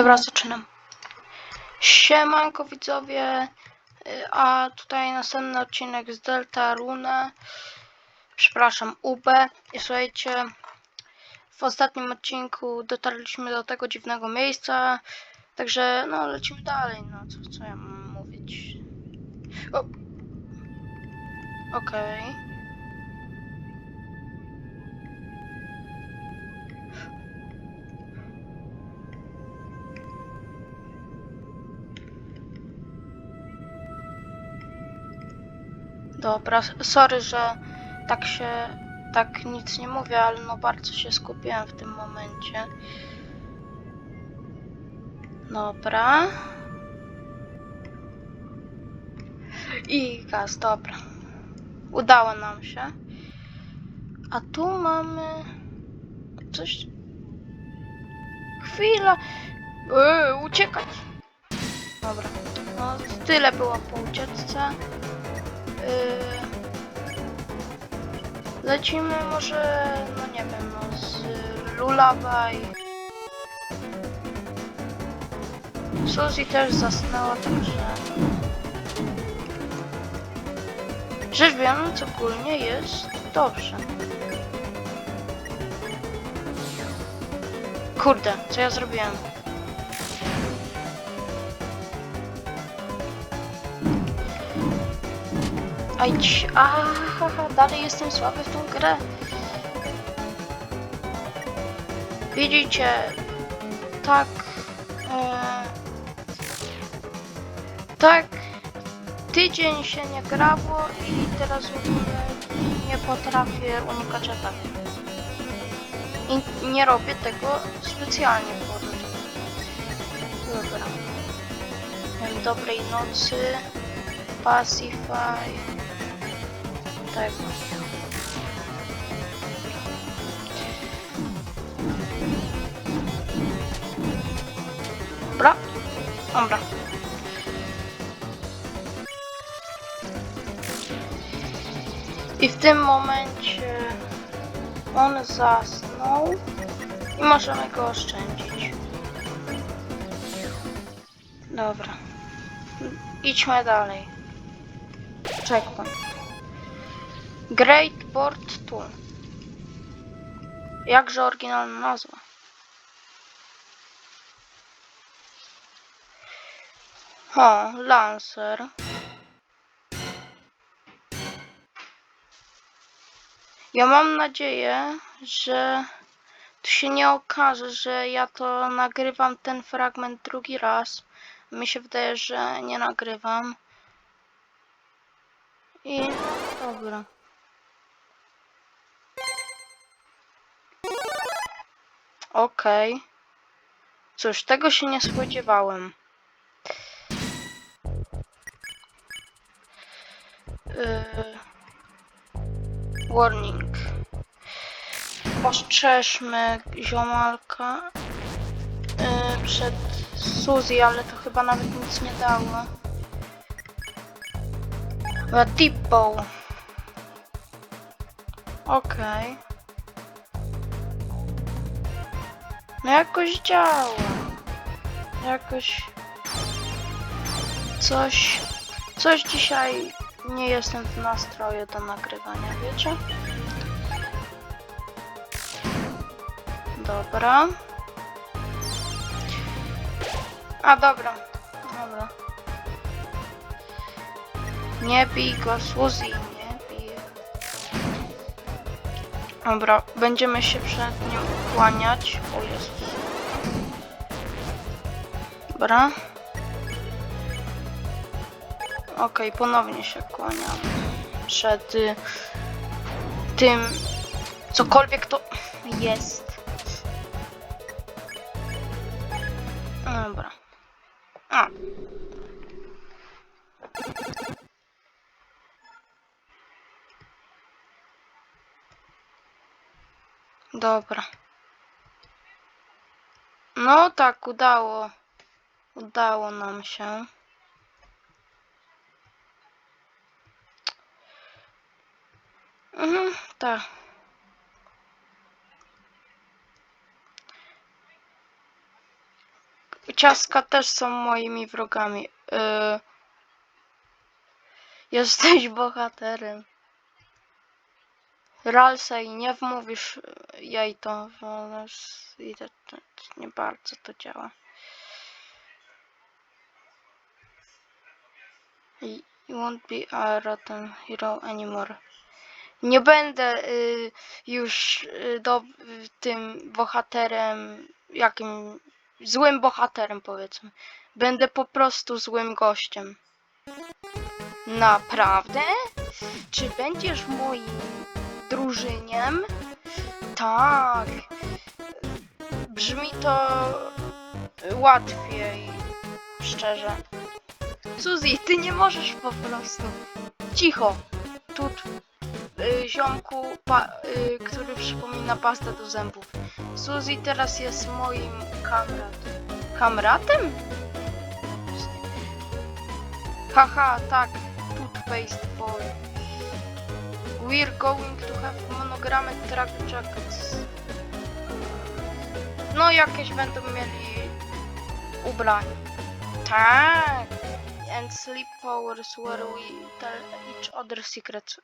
Dobra, zaczynam. Siemanko widzowie, y, a tutaj następny odcinek z Delta Runa, przepraszam, UB. I słuchajcie, w ostatnim odcinku dotarliśmy do tego dziwnego miejsca, także no lecimy dalej, no co, co ja mam mówić. Okej. Dobra, sorry, że tak się, tak nic nie mówię, ale no bardzo się skupiłem w tym momencie. Dobra. I gaz, dobra. Udało nam się. A tu mamy coś. Chwila. Yy, uciekać. Dobra. No, tyle było po ucieczce. Yy, lecimy może, no nie wiem, no z Lullaby. Suzy też zasnęła, także... Rzecz biorąc, ogólnie jest dobrze. Kurde, co ja zrobiłem? Ajdź, aha, dalej jestem słaby w tą grę. Widzicie, tak, e, tak, tydzień się nie grało i teraz ogóle nie potrafię unikać ataków. I nie robię tego specjalnie po to. Dobra. Dobrej nocy. Pacify. Tak. Dobra. Dobra. I w tym momencie on zasnął i możemy go oszczędzić. Dobra. Idźmy dalej. Checkpoint. Great Board Tool. Jakże oryginalna nazwa. O, Lancer. Ja mam nadzieję, że to się nie okaże, że ja to nagrywam ten fragment drugi raz. Mi się wydaje, że nie nagrywam. I dobra. Okej. Cóż, tego się nie spodziewałem. Yy... Warning. Ostrzeżmy ziomalka yy, przed Suzy, ale to chyba nawet nic nie dało. A Tipo. Okej. No jakoś działa. Jakoś... Coś... Coś dzisiaj nie jestem w nastroju do nagrywania, wiecie? Dobra. A dobra. Dobra. Nie bij go, Suzy, Dobra, będziemy się przed nim kłaniać. O Jezus. Dobra. Okej, ponownie się kłaniamy. Przed y, tym, cokolwiek to jest. Dobra. A. Dobra. No tak, udało. Udało nam się. Mhm, tak. ciaska też są moimi wrogami. Yy... Jesteś bohaterem. Ralsej, nie wmówisz jej to, i to, nie bardzo to działa. I- won't be a rotten hero anymore. Nie będę y, już y, do, y, tym bohaterem, jakim złym bohaterem powiedzmy. Będę po prostu złym gościem. Naprawdę? Czy będziesz moim drużyniem? Tak. Brzmi to łatwiej, szczerze. Suzy, ty nie możesz po prostu. Cicho. Tu y, ziomku, pa, y, który przypomina pastę do zębów. Suzy teraz jest moim kamratem. Kamratem? Haha, tak. Toothpaste boy. We're going to have monogrammed track jackets. No jakieś będą mieli ubrania. Tak. And sleep powers where we tell each other secrets.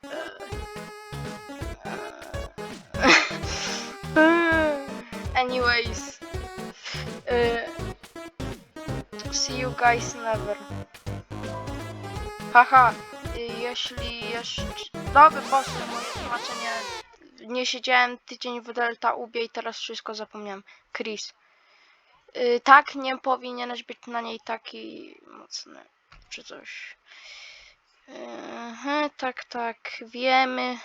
Anyways. Uh, see you guys never. Haha, jeśli jeszcze... Dobry, boże, moje tłumaczenie. Nie siedziałem tydzień w Delta Ubie i teraz wszystko zapomniałem. Chris. Y, tak, nie powinieneś być na niej taki mocny, czy coś. Mhm, tak, tak, wiemy,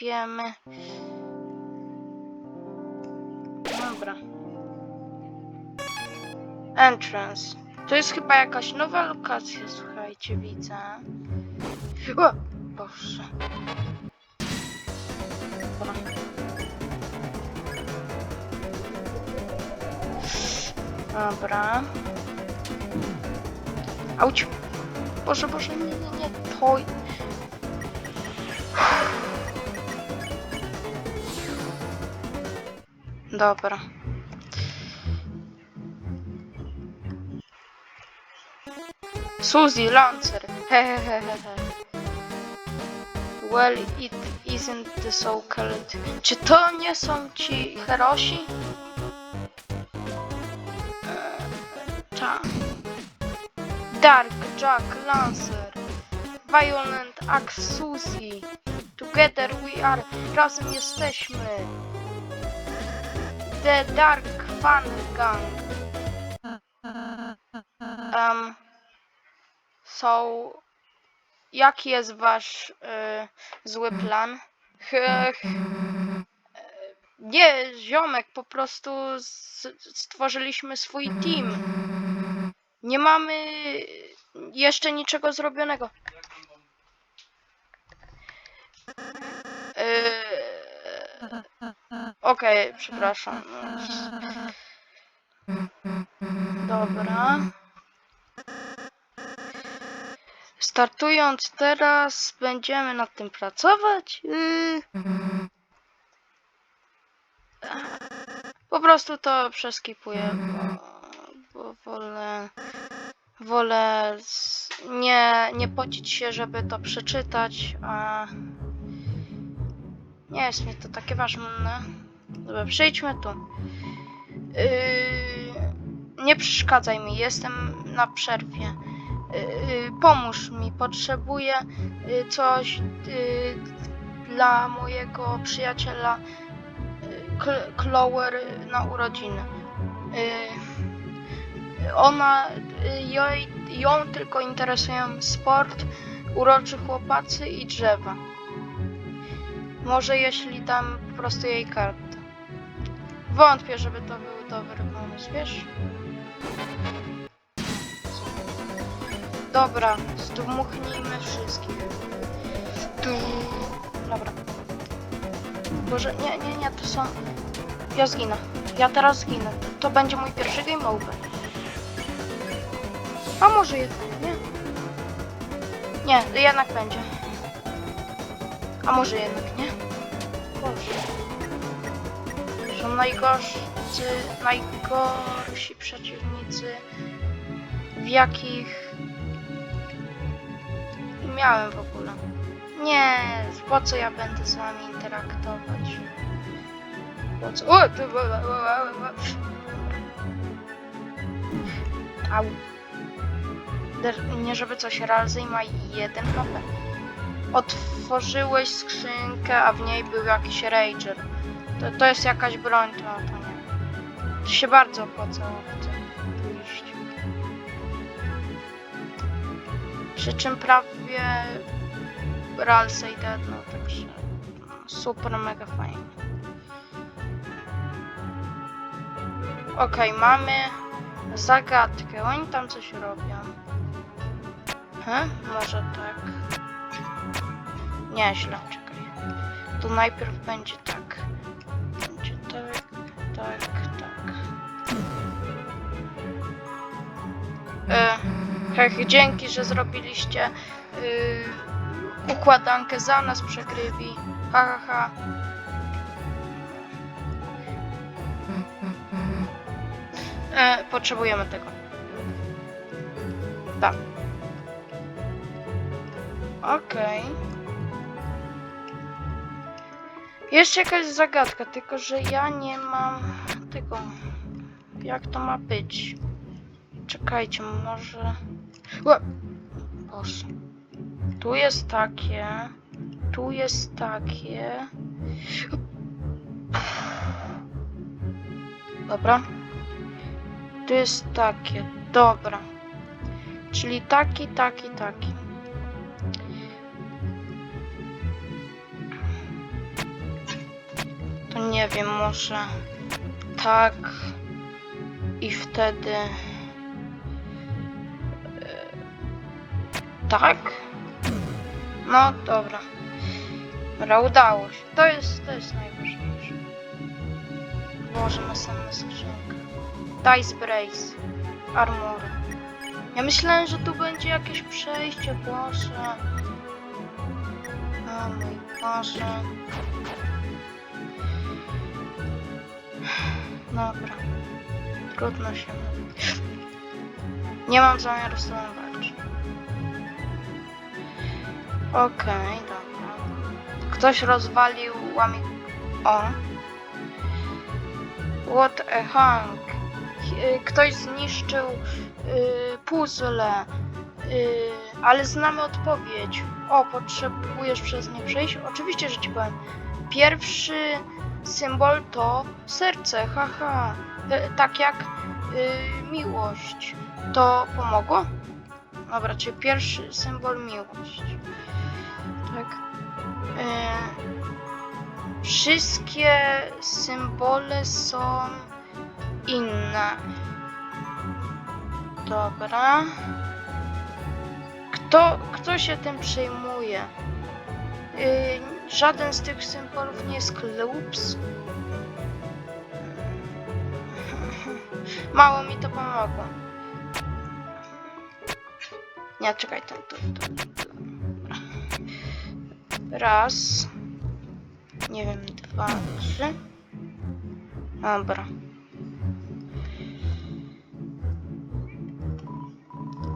wiemy. Dobra. Entrance. To jest chyba jakaś nowa lokacja, słuchajcie, widzę. O! Boże. Dobra. Auć. Boże, Boże, nie, nie, nie, to... Dobra. Suzy, Lancer. Hehehehe. Well, it isn't so called. Czy to nie są ci herosi? Eee, Ta. Dark, Jack, Lancer. Violent Axe, Suzy. Together we are. Razem jesteśmy. The Dark Fun Gang. Um, so, jaki jest wasz y, zły plan? Ch, ch, nie, ziomek, po prostu stworzyliśmy swój team. Nie mamy jeszcze niczego zrobionego. Yy, Okej, przepraszam. Dobra. Startując teraz, będziemy nad tym pracować. Po prostu to przeskipuję, bo, bo wolę, wolę nie, nie pocić się, żeby to przeczytać, a nie jest mi to takie ważne. Dobra, przejdźmy tu. Yy, nie przeszkadzaj mi, jestem na przerwie. Yy, pomóż mi, potrzebuję yy, coś yy, dla mojego przyjaciela Clower na urodziny. Ona, ją tylko interesują sport, uroczy chłopacy i drzewa. Może jeśli dam po prostu jej kartę. Wątpię, żeby to był dobry pomysł, wiesz? Dobra, zdmuchnijmy wszystkich. Tu. Dobra. Boże, nie, nie, nie, to są... Ja zginę. Ja teraz zginę. To będzie mój pierwszy game over. A może jednak, nie? Nie, jednak będzie. A może jednak nie? Boże. Są najgorszy, najgorsi przeciwnicy w jakich miałem w ogóle. Nie, po co ja będę z wami interaktować? Po co? O, ty, wa- wa- wa- wa- Au. Nie żeby coś, Ralsei ma jeden HP. Otworzyłeś skrzynkę, a w niej był jakiś Rager. To, to jest jakaś broń, to, to nie. To się bardzo opłacało w tym pójść. Przy czym prawie Ralsei dead, no także super, mega fajnie. Okej, mamy zagadkę. Oni tam coś robią. He? Może tak. Nieźle, czekaj. Tu najpierw będzie tak. Będzie tak, tak, tak. E, hech, dzięki, że zrobiliście y, układankę za nas przegrywi. Ha, ha, ha. E, potrzebujemy tego. Tak. Okej. Jeszcze jakaś zagadka, tylko że ja nie mam tego. Jak to ma być? Czekajcie, może. Ła! Boże. Tu jest takie. Tu jest takie. Dobra. Tu jest takie. Dobra. Czyli taki, taki, taki. To nie wiem, może tak i wtedy tak? No dobra. Dobra, udało się. To jest, to jest najważniejsze. Boże, następna skrzynka. Dice Brace. Armory. Ja myślałem, że tu będzie jakieś przejście, Boże. O mój Boże. Dobra. Trudno się mówi. Nie mam zamiaru z Okej, dobra. Ktoś rozwalił łamik... O. What a hunk. Y, Ktoś zniszczył y, puzzle. Y, ale znamy odpowiedź. O, potrzebujesz przez nie przejść? Oczywiście, że ci powiem. Pierwszy symbol to serce, haha. Y, tak jak y, miłość. To pomogło? Dobra, czyli pierwszy symbol miłość. Tak. Y, wszystkie symbole są inne. Dobra. Kto, kto się tym przejmuje? Yy, żaden z tych symbolów nie jest klups. Mało mi to pomogło. Nie, czekaj, to, to, to. Raz. Nie wiem, dwa, trzy. Dobra.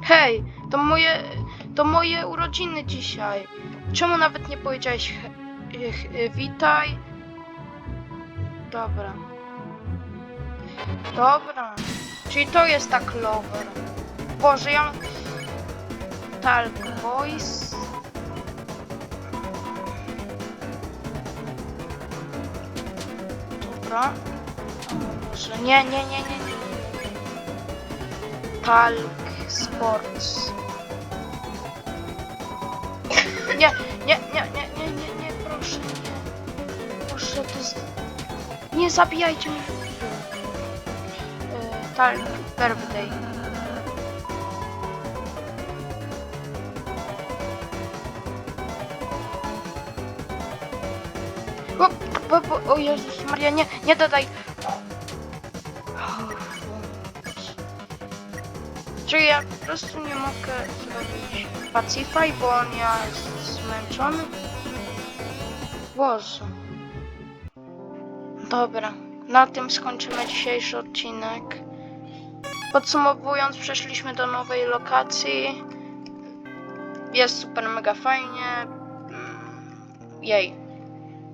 Hej, to moje, to moje urodziny dzisiaj. Czemu nawet nie powiedziałeś he, he, witaj? Dobra. Dobra. Czyli to jest ta Clover. Boże, ja... Talk Voice. Dobra. Nie, nie, nie, nie, nie. Talk Sports. Nie, nie, nie, nie, nie, nie, nie, proszę, nie. Proszę, to. Nie zabijajcie mnie. Yy, Talk Birthday. Bo, bo, o Jezus Maria, nie, nie dodaj. Czy ja po prostu nie mogę zrobić Pacify, bo on ja jest zmęczony? Boże. Dobra, na tym skończymy dzisiejszy odcinek. Podsumowując, przeszliśmy do nowej lokacji. Jest super mega fajnie. Mm, Jej.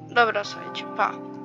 Dobra, słuchajcie, pa.